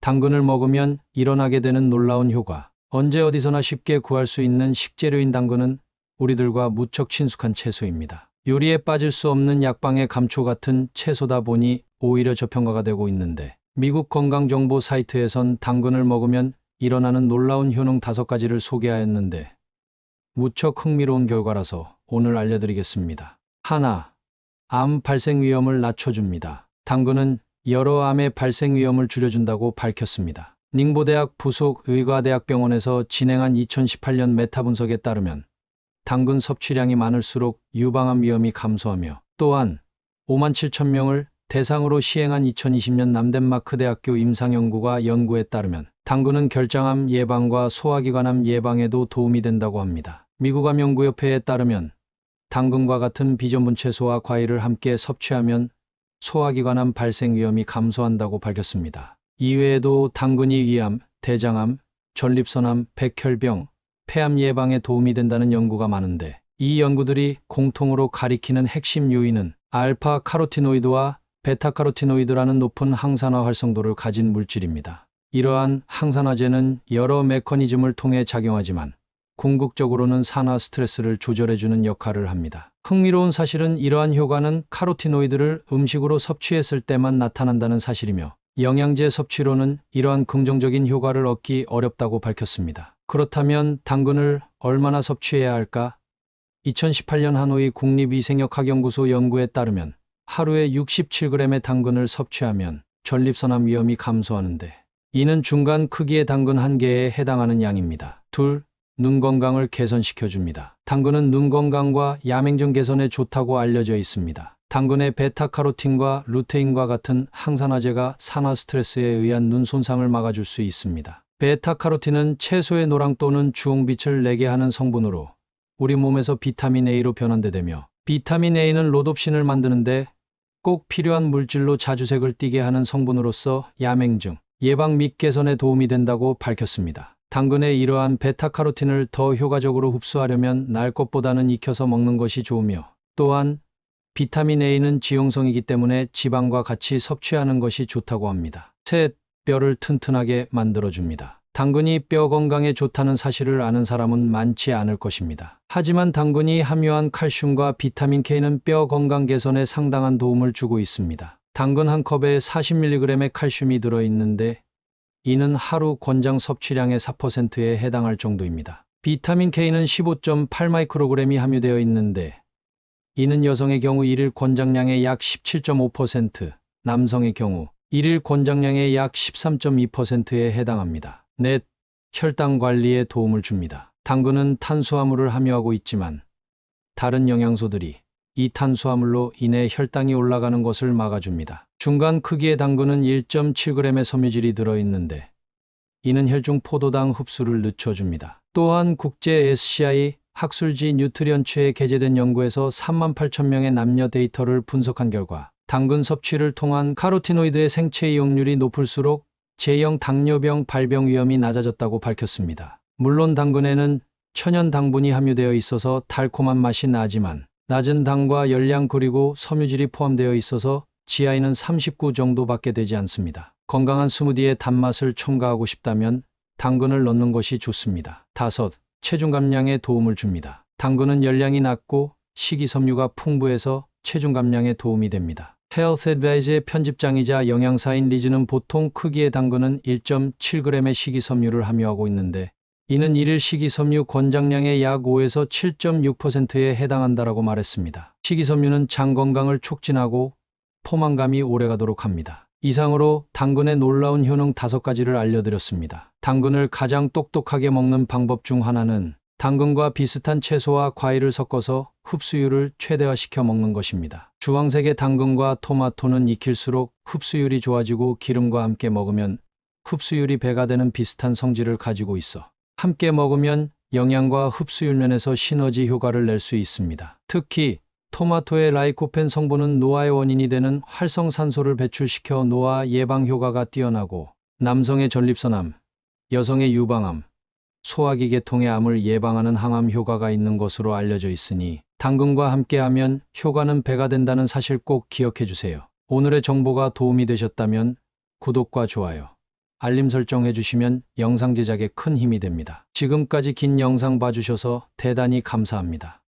당근을 먹으면 일어나게 되는 놀라운 효과. 언제 어디서나 쉽게 구할 수 있는 식재료인 당근은 우리들과 무척 친숙한 채소입니다. 요리에 빠질 수 없는 약방의 감초 같은 채소다 보니 오히려 저평가가 되고 있는데 미국 건강정보 사이트에선 당근을 먹으면 일어나는 놀라운 효능 다섯 가지를 소개하였는데 무척 흥미로운 결과라서 오늘 알려드리겠습니다. 하나, 암 발생 위험을 낮춰줍니다. 당근은 여러 암의 발생 위험을 줄여준다고 밝혔습니다. 닝보대학 부속 의과대학병원에서 진행한 2018년 메타 분석에 따르면 당근 섭취량이 많을수록 유방암 위험이 감소하며 또한 5만 7천 명을 대상으로 시행한 2020년 남덴마크 대학교 임상연구가 연구에 따르면 당근은 결장암 예방과 소화기관암 예방에도 도움이 된다고 합니다. 미국암 연구협회에 따르면 당근과 같은 비전분 채소와 과일을 함께 섭취하면 소화기관암 발생 위험이 감소한다고 밝혔습니다. 이외에도 당근이 위암, 대장암, 전립선암, 백혈병, 폐암 예방에 도움이 된다는 연구가 많은데 이 연구들이 공통으로 가리키는 핵심 요인은 알파 카로티노이드와 베타 카로티노이드라는 높은 항산화 활성도를 가진 물질입니다. 이러한 항산화제는 여러 메커니즘을 통해 작용하지만 궁극적으로는 산화 스트레스를 조절해주는 역할을 합니다. 흥미로운 사실은 이러한 효과는 카로티노이드를 음식으로 섭취했을 때만 나타난다는 사실이며 영양제 섭취로는 이러한 긍정적인 효과를 얻기 어렵다고 밝혔습니다. 그렇다면 당근을 얼마나 섭취해야 할까? 2018년 하노이 국립위생역학연구소 연구에 따르면 하루에 67g의 당근을 섭취하면 전립선암 위험이 감소하는데 이는 중간 크기의 당근 한 개에 해당하는 양입니다. 둘, 눈 건강을 개선시켜 줍니다. 당근은 눈 건강과 야맹증 개선에 좋다고 알려져 있습니다. 당근의 베타카로틴과 루테인과 같은 항산화제가 산화 스트레스에 의한 눈 손상을 막아줄 수 있습니다. 베타카로틴은 채소의 노랑 또는 주홍빛을 내게 하는 성분으로 우리 몸에서 비타민 A로 변환되되며 비타민 A는 로놉신을 만드는데 꼭 필요한 물질로 자주색을 띠게 하는 성분으로서 야맹증, 예방 및 개선에 도움이 된다고 밝혔습니다. 당근의 이러한 베타카로틴을 더 효과적으로 흡수하려면 날 것보다는 익혀서 먹는 것이 좋으며 또한 비타민 A는 지용성이기 때문에 지방과 같이 섭취하는 것이 좋다고 합니다. 셋, 뼈를 튼튼하게 만들어줍니다. 당근이 뼈 건강에 좋다는 사실을 아는 사람은 많지 않을 것입니다. 하지만 당근이 함유한 칼슘과 비타민 K는 뼈 건강 개선에 상당한 도움을 주고 있습니다. 당근 한 컵에 40mg의 칼슘이 들어있는데 이는 하루 권장 섭취량의 4%에 해당할 정도입니다. 비타민 K는 15.8마이크로그램이 함유되어 있는데 이는 여성의 경우 1일 권장량의 약 17.5%, 남성의 경우 1일 권장량의 약 13.2%에 해당합니다. 넷, 혈당 관리에 도움을 줍니다. 당근은 탄수화물을 함유하고 있지만 다른 영양소들이 이 탄수화물로 인해 혈당이 올라가는 것을 막아줍니다. 중간 크기의 당근은 1.7g의 섬유질이 들어있는데 이는 혈중 포도당 흡수를 늦춰줍니다. 또한 국제 SCI 학술지 뉴트리언츠에 게재된 연구에서 3만 8천 명의 남녀 데이터를 분석한 결과 당근 섭취를 통한 카로티노이드의 생체 이용률이 높을수록 제형 당뇨병 발병 위험이 낮아졌다고 밝혔습니다. 물론 당근에는 천연 당분이 함유되어 있어서 달콤한 맛이 나지만 낮은 당과 열량 그리고 섬유질이 포함되어 있어서 GI는 39 정도밖에 되지 않습니다. 건강한 스무디에 단맛을 첨가하고 싶다면 당근을 넣는 것이 좋습니다. 다섯, 체중 감량에 도움을 줍니다. 당근은 열량이 낮고 식이섬유가 풍부해서 체중 감량에 도움이 됩니다. Health Advice의 편집장이자 영양사인 리즈는 보통 크기의 당근은 1.7g의 식이섬유를 함유하고 있는데 이는 일일 식이섬유 권장량의 약 5에서 7.6%에 해당한다라고 말했습니다. 식이섬유는 장 건강을 촉진하고 포만감이 오래가도록 합니다. 이상으로 당근의 놀라운 효능 다섯 가지를 알려드렸습니다. 당근을 가장 똑똑하게 먹는 방법 중 하나는 당근과 비슷한 채소와 과일을 섞어서 흡수율을 최대화시켜 먹는 것입니다. 주황색의 당근과 토마토는 익힐수록 흡수율이 좋아지고 기름과 함께 먹으면 흡수율이 배가 되는 비슷한 성질을 가지고 있어 함께 먹으면 영양과 흡수율 면에서 시너지 효과를 낼 수 있습니다. 특히 토마토의 라이코펜 성분은 노화의 원인이 되는 활성산소를 배출시켜 노화 예방 효과가 뛰어나고 남성의 전립선암, 여성의 유방암, 소화기 계통의 암을 예방하는 항암 효과가 있는 것으로 알려져 있으니 당근과 함께하면 효과는 배가 된다는 사실 꼭 기억해 주세요. 오늘의 정보가 도움이 되셨다면 구독과 좋아요, 알림 설정해 주시면 영상 제작에 큰 힘이 됩니다. 지금까지 긴 영상 봐주셔서 대단히 감사합니다.